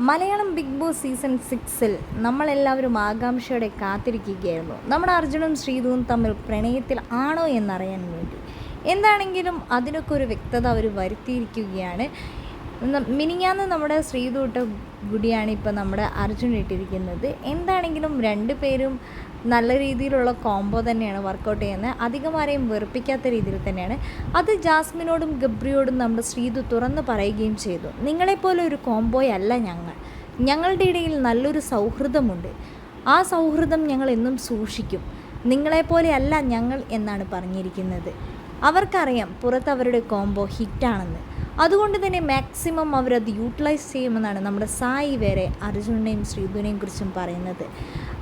Malayalam big boss season സിക്സിൽ നമ്മളെല്ലാവരും ആകാംക്ഷയോടെ കാത്തിരിക്കുകയായിരുന്നു. നമ്മുടെ അർജുനും ശ്രീധുവും തമ്മിൽ പ്രണയത്തിൽ ആണോ എന്നറിയാൻ വേണ്ടി. എന്താണെങ്കിലും അതിനൊക്കെ ഒരു വ്യക്തത അവർ വരുത്തിയിരിക്കുകയാണ്. ന- മിനിഞ്ഞാന്ന് നമ്മുടെ ശ്രീതൂട്ട ഗുഡിയാണ് ഇപ്പോൾ നമ്മുടെ അർജുൻ ഇട്ടിരിക്കുന്നത്. എന്താണെങ്കിലും രണ്ട് പേരും നല്ല രീതിയിലുള്ള കോംബോ തന്നെയാണ് വർക്കൗട്ട് ചെയ്യുന്നത്. അധികം ആരെയും വെറുപ്പിക്കാത്ത രീതിയിൽ തന്നെയാണ്. അത് ജാസ്മിനോടും ഗബ്രിയോടും നമ്മുടെ ശ്രീതു തുറന്ന് പറയുകയും ചെയ്തു. നിങ്ങളെപ്പോലെ ഒരു കോംബോയല്ല ഞങ്ങൾ. ഞങ്ങളുടെ ഇടയിൽ നല്ലൊരു സൗഹൃദമുണ്ട്. ആ സൗഹൃദം ഞങ്ങൾ എന്നും സൂക്ഷിക്കും. നിങ്ങളെപ്പോലെയല്ല ഞങ്ങൾ എന്നാണ് പറഞ്ഞിരിക്കുന്നത്. അവർക്കറിയാം പുറത്ത് അവരുടെ കോംബോ ഹിറ്റാണെന്ന് അതുകൊണ്ട് തന്നെ മാക്സിമം അവരത് യൂട്ടിലൈസ് ചെയ്യുമെന്നാണ് നമ്മുടെ സായി വരെ അർജുനെയും ശ്രീധുവിനെയും കുറിച്ചും പറയുന്നത്.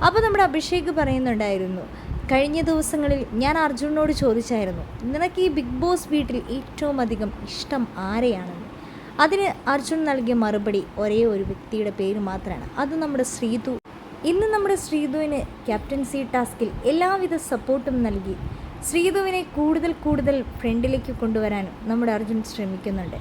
അപ്പോൾ നമ്മുടെ അഭിഷേക് പറയുന്നുണ്ടായിരുന്നു കഴിഞ്ഞ ദിവസങ്ങളിൽ ഞാൻ അർജുനോട് ചോദിച്ചായിരുന്നു നിനക്ക് ഈ ബിഗ് ബോസ് വീട്ടിൽ ഏറ്റവും അധികം ഇഷ്ടം ആരെയാണെന്ന്? അതിന് അർജുൻ നൽകിയ മറുപടി ഒരേ ഒരു വ്യക്തിയുടെ പേര് മാത്രമാണ്. അത് നമ്മുടെ ശ്രീതു ഇന്ന് നമ്മുടെ ശ്രീതുവിന് ക്യാപ്റ്റൻസി ടാസ്കിൽ എല്ലാവിധ സപ്പോർട്ടും നൽകി ശ്രീധുവിനെ കൂടുതൽ കൂടുതൽ ഫ്രണ്ടിലേക്ക് കൊണ്ടുവരാനും നമ്മുടെ അർജുൻ ശ്രമിക്കുന്നുണ്ട്.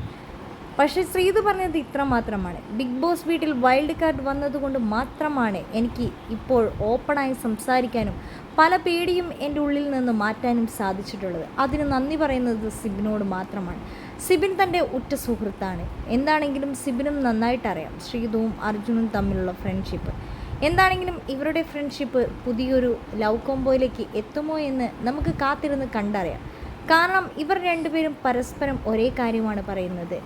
പക്ഷേ ശ്രീധു പറഞ്ഞത് ഇത്ര മാത്രമാണ് ബിഗ് ബോസ് വീട്ടിൽ വൈൽഡ് കാർഡ് വന്നതുകൊണ്ട് മാത്രമാണ് എനിക്ക് ഇപ്പോൾ ഓപ്പണായി സംസാരിക്കാനും പല പേടിയും എന്റെ ഉള്ളിൽ നിന്ന് മാറ്റാനും സാധിച്ചിട്ടുള്ളത്. അതിന് നന്ദി പറയുന്നത് സിബിനോട് മാത്രമാണ്. സിബിൻ തന്റെ ഉറ്റ സുഹൃത്താണ്. എന്താണെങ്കിലും സിബിനും നന്നായിട്ടറിയാം. ശ്രീധുവും അർജുനും തമ്മിലുള്ള ഫ്രണ്ട്ഷിപ്പ് എന്താണെങ്കിലും ഇവരുടെ ഫ്രണ്ട്ഷിപ്പ് പുതിയൊരു ലവ് കോംബോയിലേക്ക് എത്തുമോ എന്ന് നമുക്ക് കാത്തിരുന്ന് കണ്ടറിയാം. കാരണം ഇവർ രണ്ടുപേരും പരസ്പരം ഒരേ കാര്യമാണ് പറയുന്നത്.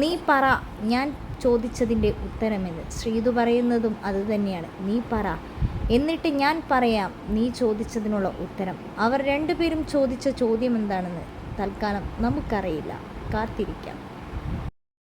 നീ പറ ഞാൻ ചോദിച്ചതിന്റെ ഉത്തരമെന്ന്. ശ്രീതു പറയുന്നതും അതുതന്നെയാണ് നീ പറ എന്നിട്ട് ഞാൻ പറയാം നീ ചോദിച്ചതിനുള്ള ഉത്തരം. അവർ രണ്ടുപേരും ചോദിച്ച ചോദ്യം എന്താണെന്ന് തൽക്കാലം നമുക്കറിയില്ല. കാത്തിരിക്കാം.